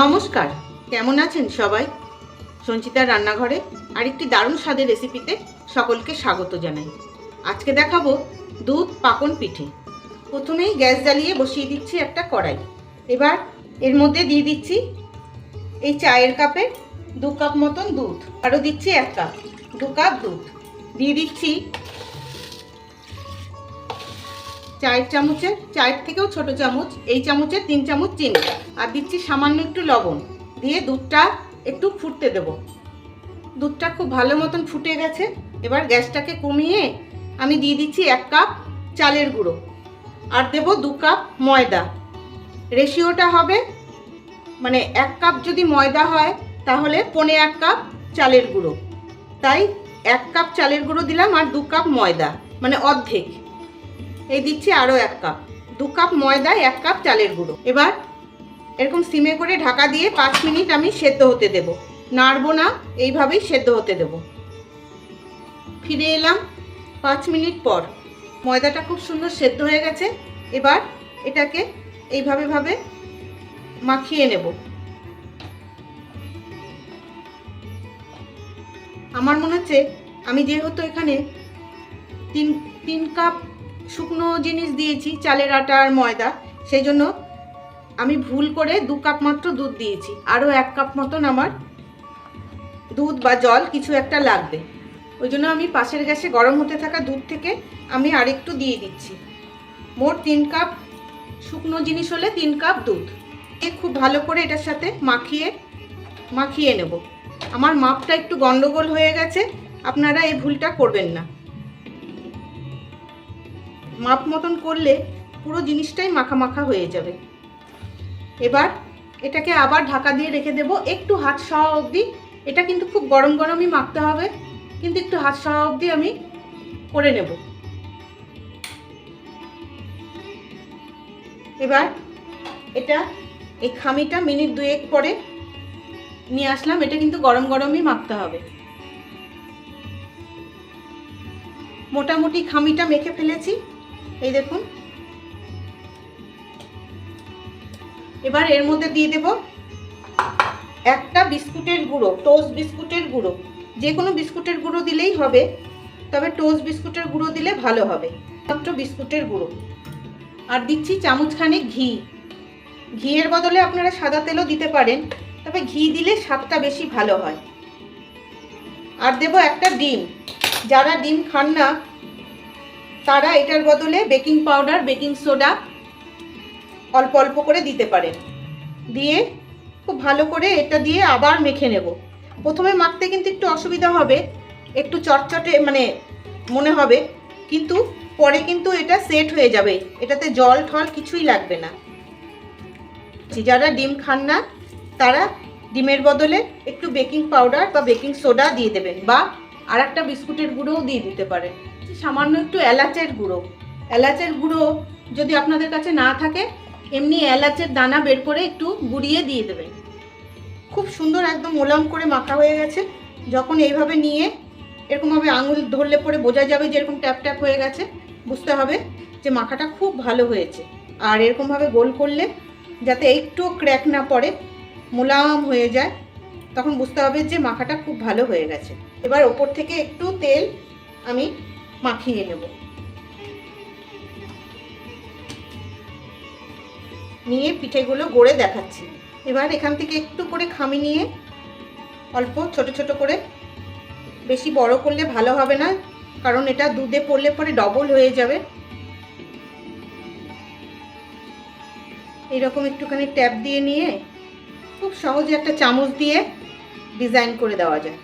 নমস্কার, কেমন আছেন সবাই? সঞ্চিতার রান্নাঘরে আরেকটি দারুণ স্বাদের রেসিপিতে সকলকে স্বাগত জানাই। আজকে দেখাবো দুধ পাকন পিঠে। প্রথমেই গ্যাস জ্বালিয়ে বসিয়ে দিচ্ছি একটা কড়াই। এবার এর মধ্যে দিয়ে দিচ্ছি এই চায়ের কাপে দু কাপ মতন দুধ। আরও দিচ্ছি এক কাপ, দু কাপ দুধ। দিয়ে দিচ্ছি চায়ের চামচের চায়ের থেকেও ছোট চামচ, এই চামচের তিন চামচ চিনি। আর দিচ্ছি সামান্য একটু লবণ। দিয়ে দুধটা একটু ফুটতে দেব। দুধটা খুব ভালো মতন ফুটে গেছে। এবার গ্যাসটাকে কমিয়ে আমি দিয়ে দিচ্ছি এক কাপ চালের গুঁড়ো। আর দেব দু কাপ ময়দা। রেশিওটা হবে মানে এক কাপ যদি ময়দা হয়, তাহলে পনে এক কাপ চালের গুঁড়ো। তাই এক কাপ চালের গুঁড়ো দিলাম আর দু কাপ ময়দা মানে অর্ধেক। এই দিচ্ছি আরও এক কাপ। দু কাপ ময়দা, এক কাপ চালের গুঁড়ো। এবার এরকম সিমে করে ঢাকা দিয়ে পাঁচ মিনিট আমি সেদ্ধ হতে দেব। নাড়বো না, এইভাবেই সেদ্ধ হতে দেব। ফিরে এলাম পাঁচ মিনিট পর। ময়দাটা খুব সুন্দর সেদ্ধ হয়ে গেছে। এবার এটাকে এইভাবে ভাবে মাখিয়ে নেব। আমার মনে হচ্ছে আমি যেহেতু এখানে তিন তিন কাপ শুকনো জিনিস দিয়েছি, চালের আটা আর ময়দা। সেই জন্য আমি ভুল করে দু কাপ মাত্র দুধ দিয়েছি। আরও এক কাপ মতন আমার দুধ বা জল কিছু একটা লাগবে। ওই জন্য আমি পাশের গ্যাসে গরম হতে থাকা দুধ থেকে আমি আরেকটু দিয়ে দিচ্ছি। মোট তিন কাপ শুকনো জিনিস হলে তিন কাপ দুধ। এ খুব ভালো করে এটার সাথে মাখিয়ে মাখিয়ে নেব। আমার মাপটা একটু গন্ডগোল হয়ে গেছে। আপনারা এই ভুলটা করবেন না। মাপ মতন করলে পুরো জিনিসটাই মাখা মাখা হয়ে যাবে। এবার এটাকে আবার ঢাকা দিয়ে রেখে দেব। একটু হাত সহ অবধি, এটা কিন্তু খুব গরম গরমই মাখতে হবে, কিন্তু একটু হাত সহ অবধি আমি করে নেব। এবার এটা, এই খামিটা মিনিট দুয়েক পরে নিয়ে আসলাম, এটা কিন্তু গরম গরমই মাখতে হবে। মোটামুটি খামিটা মেখে ফেলেছি। এই দেখুন। এবার এর মধ্যে দিয়ে দেব একটা বিস্কুটের গুঁড়ো, টোস্ট বিস্কুটের গুঁড়ো। যে কোনো বিস্কুটের গুঁড়ো দিলেই হবে, তবে টোস্ট বিস্কুটের গুঁড়ো দিলে ভালো হবে। মাত্র বিস্কুটের গুঁড়ো। আর দিচ্ছি চামচখানে ঘি। ঘিয়ের বদলে আপনারা সাদা তেলও দিতে পারেন, তবে ঘি দিলে স্বাদটা বেশি ভালো হয়। আর দেব একটা ডিম। যারা ডিম খান না তারা এটার বদলে বেকিং পাউডার, বেকিং সোডা অল্প অল্প করে দিতে পারেন দিয়ে খুব ভালো করে এটা দিয়ে আবার মেখে নেব। প্রথমে মাখতে কিন্তু একটু অসুবিধা হবে, একটু চটচটে মানে মনে হবে, কিন্তু পরে কিন্তু এটা সেট হয়ে যাবে। এটাতে জল ঠল কিছুই লাগবে না। যারা ডিম খান না, তারা ডিমের বদলে একটু বেকিং পাউডার বা বেকিং সোডা দিয়ে দেবেন বা আর একটা বিস্কুটের গুঁড়োও দিয়ে দিতে পারেন। সামান্য একটু এলাচের গুঁড়ো। এলাচের গুঁড়ো যদি আপনাদের কাছে না থাকে, এমনি এলাচের দানা বের করে একটু গুঁড়িয়ে দিয়ে দেবেন। খুব সুন্দর একদম মোলাম করে মাখা হয়ে গেছে। যখন এইভাবে নিয়ে এরকমভাবে আঙুল ধরলে পরে বোঝা যাবে যে এরকম ট্যাপ ট্যাপ হয়ে গেছে। বুঝতে হবে যে মাখাটা খুব ভালো হয়েছে। আর এরকমভাবে গোল করলে যাতে একটু ক্র্যাক না পড়ে, মোলাম হয়ে যায়, তখন বুঝতে হবে যে মাখাটা খুব ভালো হয়ে গেছে। এবার ওপর থেকে একটু তেল আমি মাখিয়ে নেব। নিয়ে পিঠেগুলো গড়ে দেখাচ্ছি। এবার এখান থেকে একটু করে খামি নিয়ে অল্প ছোট ছোট করে বেশি বড় করলে ভালো হবে না, কারণ এটা দুধে পড়লে পরে ডবল হয়ে যাবে। এইরকম একটুখানি ট্যাপ দিয়ে নিয়ে খুব সহজে একটা চামচ দিয়ে ডিজাইন করে দেওয়া যায়।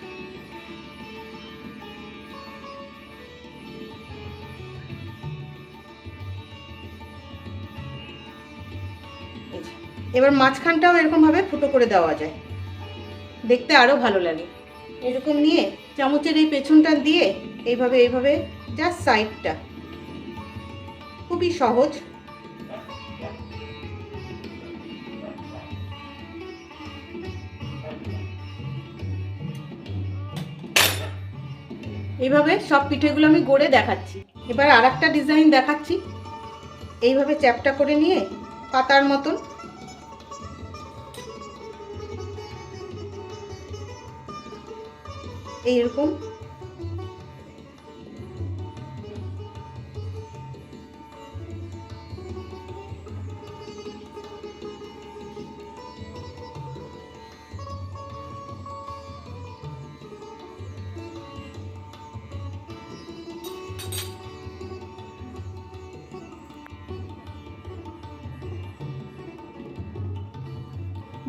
এবার মাঝখানটাও এরকমভাবে ফুটো করে দেওয়া যায়। দেখতে আরও ভালো লাগে। এরকম নিয়ে চামচের এই পেছনটা দিয়ে এইভাবে এইভাবে জাস্ট সাইডটা খুবই সহজ। এইভাবে সব পিঠেগুলো আমি গড়ে দেখাচ্ছি। এবার আর ডিজাইন দেখাচ্ছি। এইভাবে চ্যাপটা করে নিয়ে পাতার মতন এইরকম।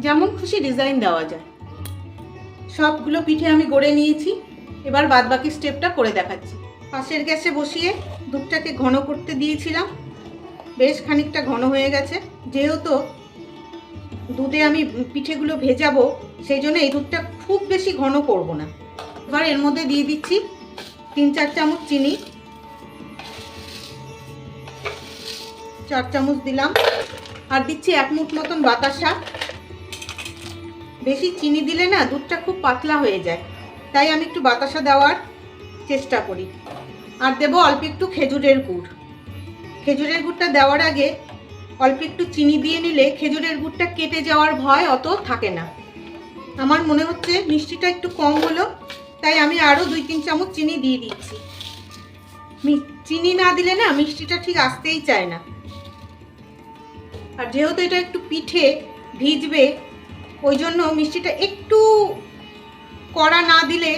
যেমন খুশি ডিজাইন দেওয়া যায়। সবগুলো পিঠে আমি গড়ে নিয়েছি। এবার বাদ বাকি স্টেপটা করে দেখাচ্ছি। পাশের গ্যাসে বসিয়ে দুধটাকে ঘন করতে দিয়েছিলাম। বেশ খানিকটা ঘন হয়ে গেছে। যেহেতু দুধে আমি পিঠেগুলো ভেজাবো, সেই জন্য এই দুধটা খুব বেশি ঘন করব না। এবার এর মধ্যে দিয়ে দিচ্ছি তিন চার চামচ চিনি। চার চামচ দিলাম। আর দিচ্ছি এক মুঠ মতন বাতাসা। বেশি চিনি দিলে না দুধটা খুব পাতলা হয়ে যায়। তাই আমি একটু বাতাসা দেওয়ার চেষ্টা করি। আর দেবো অল্প একটু খেজুরের গুড়। খেজুরের গুড়টা দেওয়ার আগে অল্প একটু চিনি দিয়ে নিলে খেজুরের গুড়টা কেটে যাওয়ার ভয় অত থাকে না। আমার মনে হচ্ছে মিষ্টিটা একটু কম হলো, তাই আমি আরও দুই তিন চামচ চিনি দিয়ে দিচ্ছি। চিনি না দিলে না মিষ্টিটা ঠিক আসতেই চায় না। আর যেহেতু এটা একটু পিঠে ভিজবে ওই জন্য মিষ্টিটা একটু কড়া না দিলে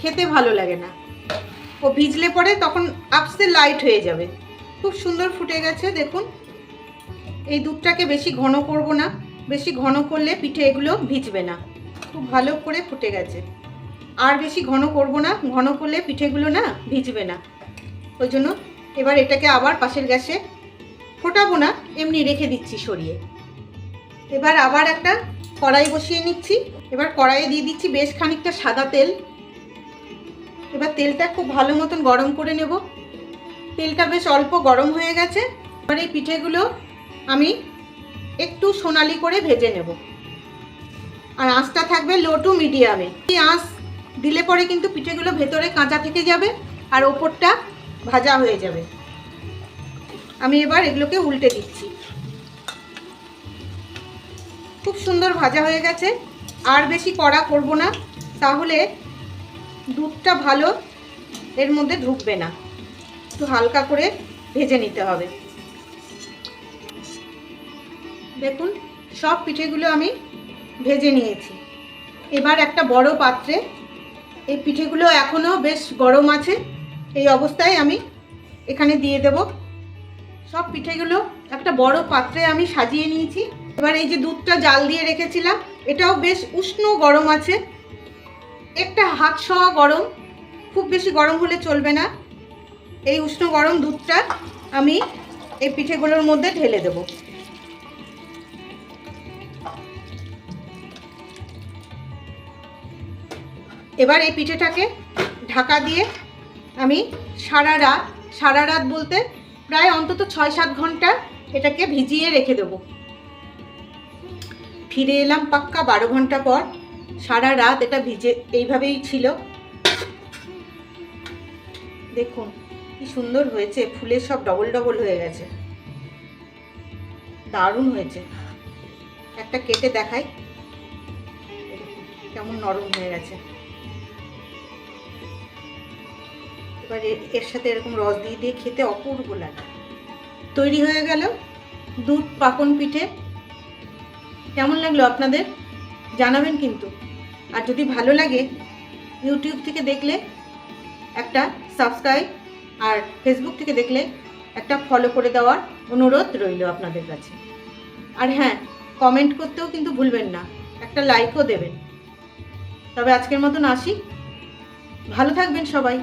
খেতে ভালো লাগে না। ও ভিজলে পরে তখন আপসে লাইট হয়ে যাবে। খুব সুন্দর ফুটে গেছে, দেখুন। এই দুধটাকে বেশি ঘন করব না, বেশি ঘন করলে পিঠে এগুলো ভিজবে না। খুব ভালো করে ফুটে গেছে। আর বেশি ঘন করব না, ঘন করলে পিঠেগুলো না ভিজবে না। ওই জন্য এবার এটাকে আবার পাশের গ্যাসে ফোটাবো না, এমনি রেখে দিচ্ছি সরিয়ে। এবার আবার একটা কড়াই বসিয়ে নিচ্ছি। এবার কড়াইয়ে দিয়ে দিচ্ছি বেশ খানিকটা সাদা তেল। এবার তেলটা খুব ভালো মতন গরম করে নেব। তেলটা বেশ অল্প গরম হয়ে গেছে। এবার এই পিঠেগুলো আমি একটু সোনালি করে ভেজে নেব। আর আঁচটা থাকবে লো টু মিডিয়ামে। এই আঁচ দিলে পরে কিন্তু পিঠেগুলো ভেতরে কাঁচা থেকে যাবে আর ওপরটা ভাজা হয়ে যাবে। আমি এবার এগুলোকে উল্টে দিচ্ছি। খুব সুন্দর ভাজা হয়ে গেছে। আর বেশি কড়া করব না, তাহলে দুধটা ভালো এর মধ্যে ঢুকবে না। একটু হালকা করে ভেজে নিতে হবে। দেখুন, সব পিঠেগুলো আমি ভেজে নিয়েছি। এবার একটা বড় পাত্রে, এই পিঠেগুলো এখনও বেশ গরম আছে, এই অবস্থায় আমি এখানে দিয়ে দেব। সব পিঠেগুলো একটা বড় পাত্রে আমি সাজিয়ে নিয়েছি। এবার এই যে দুধটা জাল দিয়ে রেখেছিলাম, এটাও বেশ উষ্ণ গরম আছে। একটা হাত সওয়া গরম, খুব বেশি গরম হলে চলবে না। এই উষ্ণ গরম দুধটা আমি এই পিঠেগুলোর মধ্যে ঢেলে দেব। এবার এই পিঠেটাকে ঢাকা দিয়ে আমি সারা রাত সারা রাত বলতে প্রায় অন্তত ছয় সাত ঘণ্টা এটাকে ভিজিয়ে রেখে দেবো। ফিরে এলাম পাক্কা বারো ঘণ্টা পর। সারা রাত এটা ভিজে এইভাবেই ছিল। দেখুন, কি সুন্দর হয়েছে, ফুলের সব ডবল ডবল হয়ে গেছে। দারুণ হয়েছে। একটা কেটে দেখাই। কেমন নরম হয়ে গেছে। এবার এর- সাথে এরকম রস দিয়ে দিয়ে খেতে অপূর্ব লাগে। তৈরি হয়ে গেল দুধ পাকন পিঠে। কেমন লাগল আপনাদের? জানাবেন কিন্তু। আর যদি ভালো লাগে, ইউটিউব থেকে দেখলে একটা সাবস্ক্রাইব আর ফেসবুক থেকে দেখলে একটা ফলো করে দেওয়ার অনুরোধ রইল আপনাদের কাছে। আর হ্যাঁ কমেন্ট করতেও কিন্তু ভুলবেন না, একটা লাইকও দেবেন। তবে আজকের মতন আসি। ভালো থাকবেন সবাই।